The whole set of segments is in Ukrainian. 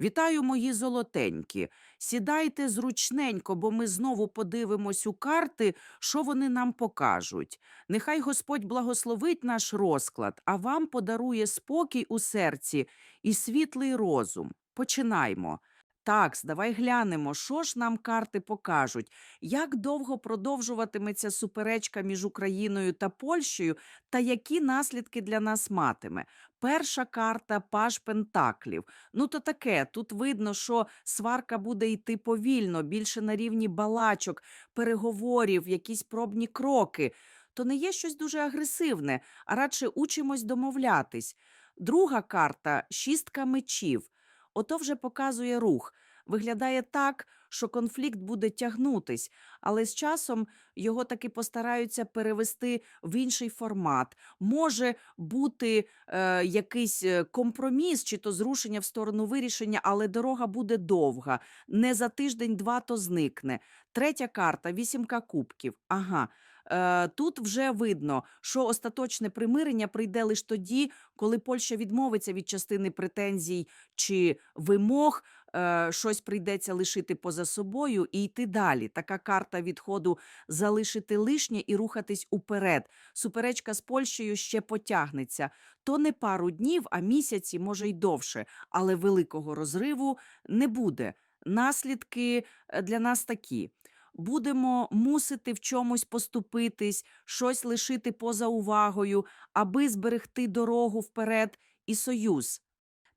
Вітаю, мої золотенькі. Сідайте зручненько, бо ми знову подивимось у карти, що вони нам покажуть. Нехай Господь благословить наш розклад, а вам подарує спокій у серці і світлий розум. Починаймо. Так, давай глянемо, що ж нам карти покажуть, як довго продовжуватиметься суперечка між Україною та Польщею, та які наслідки для нас матиме. Перша карта Паж Пентаклів. Ну, то таке, тут видно, що сварка буде йти повільно, більше на рівні балачок, переговорів, якісь пробні кроки. То не є щось дуже агресивне, а радше учимось домовлятись. Друга карта шістка мечів. Ото вже показує рух. Виглядає так, що конфлікт буде тягнутись, але з часом його таки постараються перевести в інший формат. Може бути е, якийсь е, компроміс чи то зрушення в сторону вирішення, але дорога буде довга. Не за тиждень-два то зникне. Третя карта вісімка кубків. Ага. Е, тут вже видно, що остаточне примирення прийде лише тоді, коли Польща відмовиться від частини претензій чи вимог, е, щось прийдеться лишити поза собою і йти далі. Така карта відходу залишити лишнє і рухатись уперед. Суперечка з Польщею ще потягнеться. То не пару днів, а місяці, може й довше, але великого розриву не буде. Наслідки е, для нас такі. Будемо мусити в чомусь поступитись, щось лишити поза увагою, аби зберегти дорогу вперед і союз.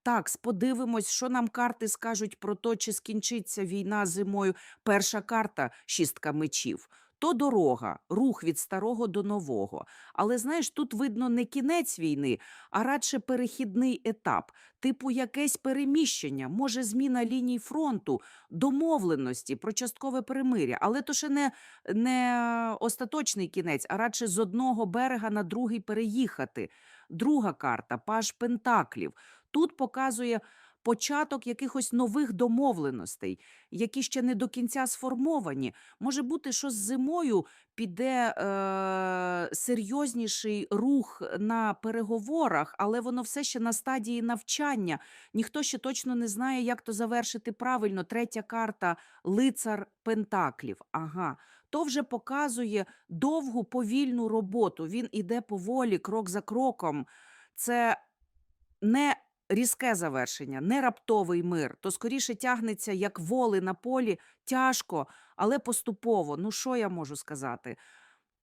Так, подивимось, що нам карти скажуть про то, чи скінчиться війна зимою. Перша карта шістка мечів. То дорога, рух від старого до нового. Але знаєш, тут видно не кінець війни, а радше перехідний етап, типу якесь переміщення, може зміна ліній фронту, домовленості про часткове перемиря. Але то ще не, не остаточний кінець, а радше з одного берега на другий переїхати. Друга карта Паж Пентаклів. Тут показує початок якихось нових домовленостей, які ще не до кінця сформовані. Може бути, що з зимою піде е, серйозніший рух на переговорах, але воно все ще на стадії навчання. Ніхто ще точно не знає, як то завершити правильно. Третя карта лицар Пентаклів. Ага. То вже показує довгу повільну роботу. Він іде поволі, крок за кроком. Це не різке завершення, не раптовий мир, то скоріше тягнеться як воли на полі, тяжко, але поступово. Ну що я можу сказати?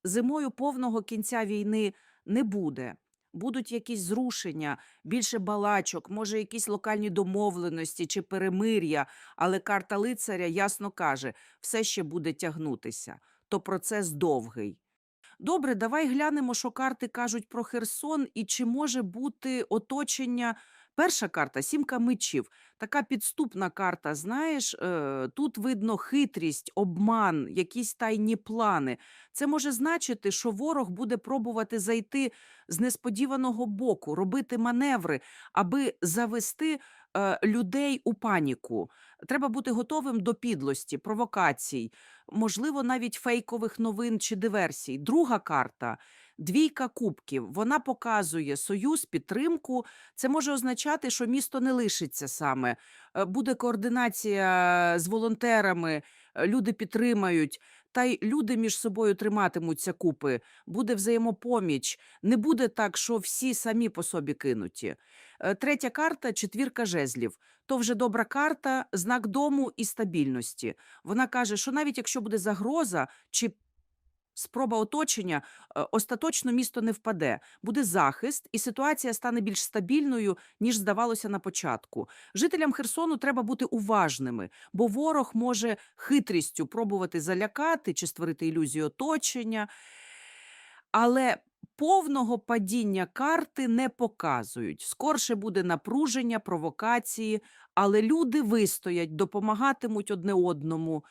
Зимою повного кінця війни не буде. Будуть якісь зрушення, більше балачок, може, якісь локальні домовленості чи перемир'я, але карта лицаря ясно каже, все ще буде тягнутися, то процес довгий. Добре, давай глянемо, що карти кажуть про Херсон і чи може бути оточення. Перша карта сімка мечів. Така підступна карта. Знаєш, е, тут видно хитрість, обман, якісь тайні плани. Це може значити, що ворог буде пробувати зайти з несподіваного боку, робити маневри, аби завести е, людей у паніку. Треба бути готовим до підлості, провокацій, можливо, навіть фейкових новин чи диверсій. Друга карта двійка кубків. Вона показує союз, підтримку. Це може означати, що місто не лишиться саме. Е, Буде координація з волонтерами, е, люди підтримають. Та й люди між собою триматимуться купи, буде взаємопоміч. Не буде так, що всі самі по собі кинуті. Е, Третя карта четвірка жезлів. То вже добра карта, знак дому і стабільності. Вона каже, що навіть якщо буде загроза чи спроба оточення, е, остаточно місто не впаде. Буде захист, і ситуація стане більш стабільною, ніж здавалося на початку. Жителям Херсону треба бути уважними, бо ворог може хитрістю пробувати залякати чи створити ілюзію оточення. Але повного падіння карти не показують. Скорше буде напруження, провокації, але люди вистоять, допомагатимуть одне одному.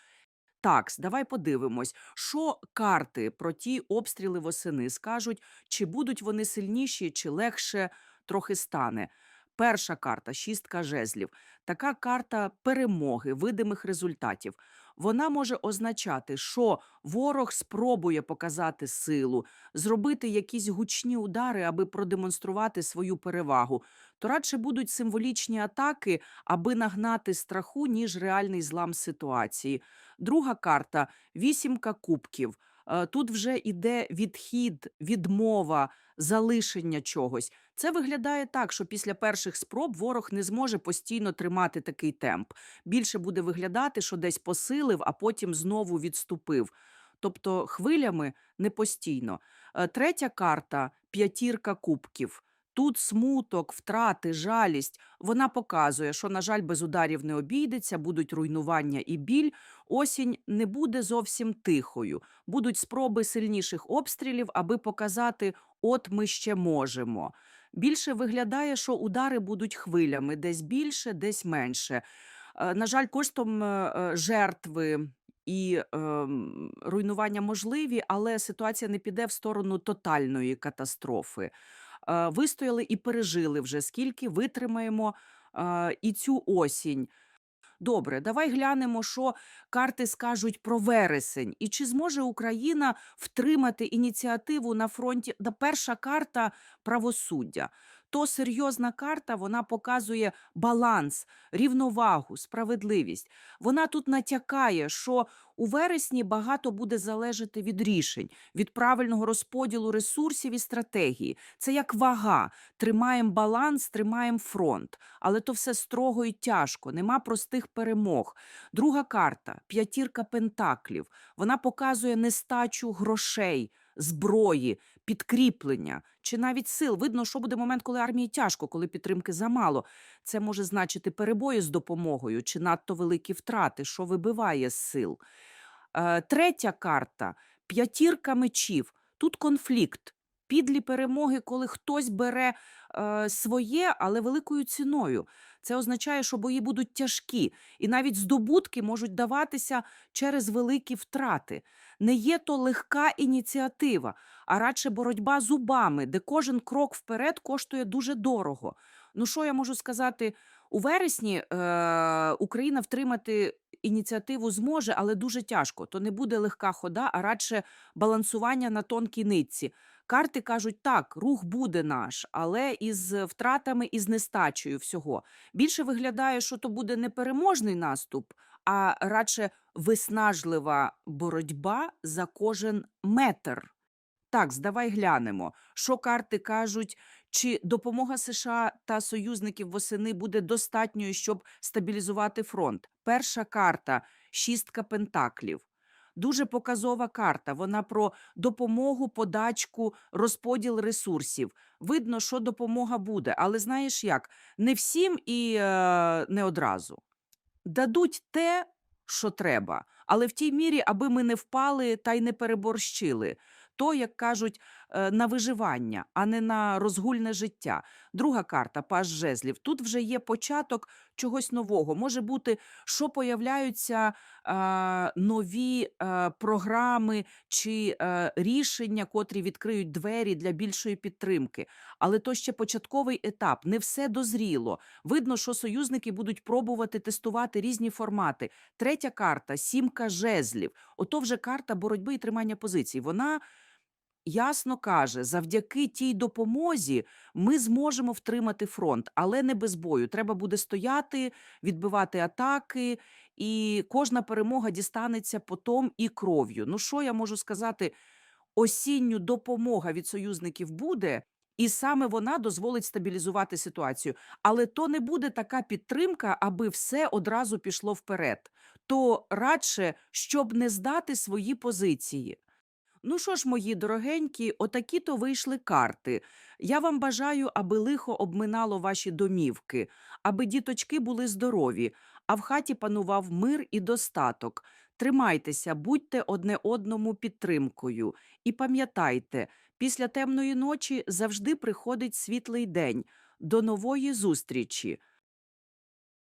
Так, давай подивимось, що карти про ті обстріли восени скажуть, чи будуть вони сильніші, чи легше трохи стане. Перша карта шістка жезлів. Така карта перемоги, видимих результатів. Вона може означати, що ворог спробує показати силу, зробити якісь гучні удари, аби продемонструвати свою перевагу. То радше будуть символічні атаки, аби нагнати страху, ніж реальний злам ситуації. Друга карта вісімка кубків. Е, Тут вже іде відхід, відмова, залишення чогось. Це виглядає так, що після перших спроб ворог не зможе постійно тримати такий темп. Більше буде виглядати, що десь посилив, а потім знову відступив. Тобто хвилями не постійно. Е, Третя карта п'ятірка кубків. Тут смуток, втрати, жалість. Вона показує, що, на жаль, без ударів не обійдеться, будуть руйнування і біль. Осінь не буде зовсім тихою. Будуть спроби сильніших обстрілів, аби показати, от ми ще можемо. Більше виглядає, що удари будуть хвилями, десь більше, десь менше. Е, На жаль, коштом е, е, жертви і ем, руйнування можливі, але ситуація не піде в сторону тотальної катастрофи. Вистояли і пережили вже скільки витримаємо і цю осінь. Добре, давай глянемо, що карти скажуть про вересень, і чи зможе Україна втримати ініціативу на фронті. Да, перша карта правосуддя. То серйозна карта, вона показує баланс, рівновагу, справедливість. Вона тут натякає, що у вересні багато буде залежати від рішень, від правильного розподілу ресурсів і стратегії. Це як вага. Тримаємо баланс, тримаємо фронт. Але то все строго і тяжко, нема простих перемог. Друга карта п'ятірка пентаклів. Вона показує нестачу грошей, зброї, підкріплення чи навіть сил. Видно, що буде момент, коли армії тяжко, коли підтримки замало. Це може значити перебої з допомогою чи надто великі втрати, що вибиває з сил. Е, Третя карта п'ятірка мечів. Тут конфлікт. Підлі перемоги, коли хтось бере е, своє, але великою ціною. Це означає, що бої будуть тяжкі, і навіть здобутки можуть даватися через великі втрати. Не є то легка ініціатива, а радше боротьба зубами, де кожен крок вперед коштує дуже дорого. Ну що я можу сказати? У вересні е, Україна втримати ініціативу зможе, але дуже тяжко. То не буде легка хода, а радше балансування на тонкій нитці. Карти кажуть, так, рух буде наш, але із втратами і з нестачею всього. Більше виглядає, що то буде не переможний наступ, а радше виснажлива боротьба за кожен метр. Так, здавай глянемо, що карти кажуть, чи допомога США та союзників восени буде достатньою, щоб стабілізувати фронт. Перша карта шістка пентаклів. Дуже показова карта. Вона про допомогу, подачку, розподіл ресурсів. Видно, що допомога буде, але знаєш як? Не всім і е, не одразу. Дадуть те, що треба, але в тій мірі, аби ми не впали та й не переборщили. То, як кажуть, на виживання, а не на розгульне життя. Друга карта паж жезлів. Тут вже є початок чогось нового. Може бути, що появляються е, нові е, програми чи е, рішення, котрі відкриють двері для більшої підтримки. Але то ще початковий етап. Не все дозріло. Видно, що союзники будуть пробувати тестувати різні формати. Третя карта сімка жезлів. Ото вже карта боротьби і тримання позицій. Вона ясно каже, завдяки тій допомозі ми зможемо втримати фронт, але не без бою. Треба буде стояти, відбивати атаки, і кожна перемога дістанеться потом і кров'ю. Ну що я можу сказати? Осінню допомога від союзників буде. І саме вона дозволить стабілізувати ситуацію. Але то не буде така підтримка, аби все одразу пішло вперед. То радше, щоб не здати свої позиції. Ну що ж, мої дорогенькі, отакі то вийшли карти. Я вам бажаю, аби лихо обминало ваші домівки, аби діточки були здорові, а в хаті панував мир і достаток. Тримайтеся, будьте одне одному підтримкою. І пам'ятайте, після темної ночі завжди приходить світлий день. До нової зустрічі!